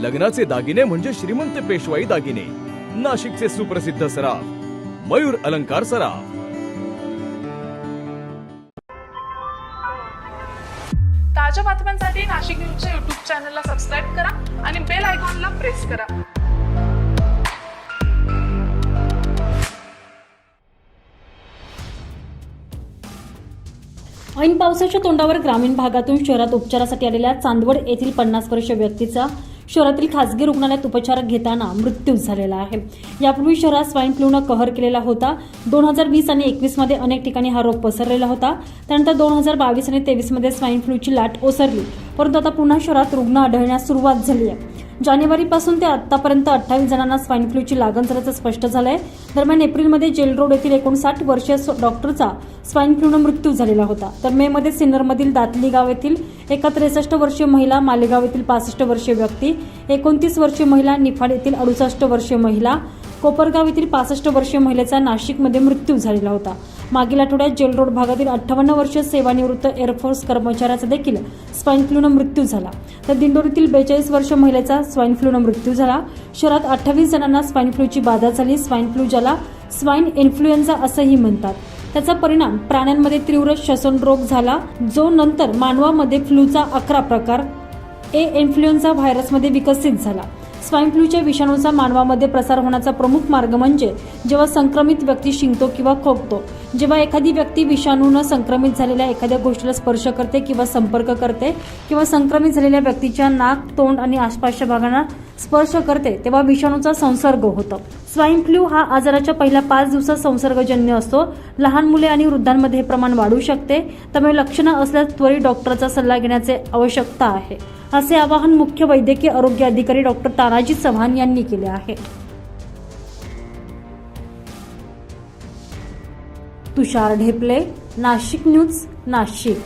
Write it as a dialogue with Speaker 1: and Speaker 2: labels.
Speaker 1: लग्नाचे दागिने म्हणजे श्रीमंत पेशवाई दागिने. नाशिकचे सुप्रसिद्ध सराफ मयूर अलंकार सराफ.
Speaker 2: ताज्या बातम्यांसाठी नाशिक न्यूजच्या युट्यूब चॅनलला सबस्क्राईब करा आणि बेल आयकॉनला प्रेस करा.
Speaker 3: ऐन पावसाच्या तोंडावर ग्रामीण भागातून शहरात उपचारासाठी आलेल्या चांदवड येथील पन्नास वर्ष व्यक्तीचा शहरातील खासगी रुग्णालयात उपचार घेताना मृत्यू झालेला आहे. यापूर्वी शहरात स्वाईन फ्लूनं कहर केलेला होता. दोन हजार वीस आणि एकवीसमध्ये अनेक ठिकाणी हा रोग पसरलेला होता. त्यानंतर दोन हजार बावीस आणि तेवीसमध्ये स्वाईन फ्लूची लाट ओसरली. परंतु आता पुन्हा शहरात रुग्ण आढळण्यास सुरुवात झाली आहे. जानेवारीपासून ते आतापर्यंत अठ्ठावीस जणांना स्वाईन फ्लूची लागण झाल्याचं स्पष्ट झालंय. दरम्यान एप्रिलमध्ये जेल रोड येथील एकोणसाठ वर्षीय डॉक्टरचा स्वाईन फ्लूनं मृत्यू झालेला होता. तर मे मध्ये सिन्नरमधील दातली गाव येथील एका त्रेसष्ट वर्षीय महिला मालेगाव येथील पासष्ट वर्षीय व्यक्ती एकोणतीस वर्षीय महिला निफाड येथील अडुसष्ट वर्षीय महिला कोपरगाव येथील पासष्ट वर्षीय महिलेचा नाशिकमध्ये मृत्यू झालेला होता. मागील आठवड्यात जेल रोड भागातील अठ्ठावन्न वर्षीय सेवानिवृत्त एअरफोर्स कर्मचाऱ्याचा देखील स्वाईन फ्लूनं मृत्यू झाला. तर दिंडोरीतील बेचाळीस वर्ष महिलेचा स्वाईन फ्लूनं मृत्यू झाला. शहरात अठ्ठावीस जणांना स्वाईन फ्लूची बाधा झाली. स्वाईन फ्लू ज्याला स्वाईन इन्फ्लुएन्झा असंही म्हणतात. त्याचा परिणाम प्राण्यांमध्ये तीव्र श्वसन रोग झाला. जो नंतर मानवामध्ये फ्लूचा अकरा प्रकार ए इन्फ्लुएन्झा व्हायरसमध्ये विकसित झाला. स्वाईन फ्लूच्या विषाणूचा मानवामध्ये प्रसार होण्याचा प्रमुख मार्ग म्हणजे जेव्हा संक्रमित व्यक्ती शिंकतो किंवा खोकतो जेव्हा एखादी व्यक्ती विषाणूनं संक्रमित झालेल्या एखाद्या गोष्टीला स्पर्श करते किंवा संपर्क करते किंवा संक्रमित झालेल्या व्यक्तीच्या नाक तोंड आणि आसपासच्या भागांना स्पर्श करते तेव्हा विषाणूचा संसर्ग होतो. स्वाईन फ्लू हा आजाराच्या पहिल्या पाच दिवसात संसर्गजन्य असतो. लहान मुले आणि वृद्धांमध्ये हे प्रमाण वाढू शकते. त्यामुळे लक्षणं असल्यास त्वरित डॉक्टरचा सल्ला घेण्याचे आवश्यकता आहे. असे आवाहन मुख्य वैद्यकीय आरोग्य अधिकारी डॉक्टर तानाजी चव्हाण यांनी केले आहे. तुषार ढेपले नाशिक न्यूज नाशिक.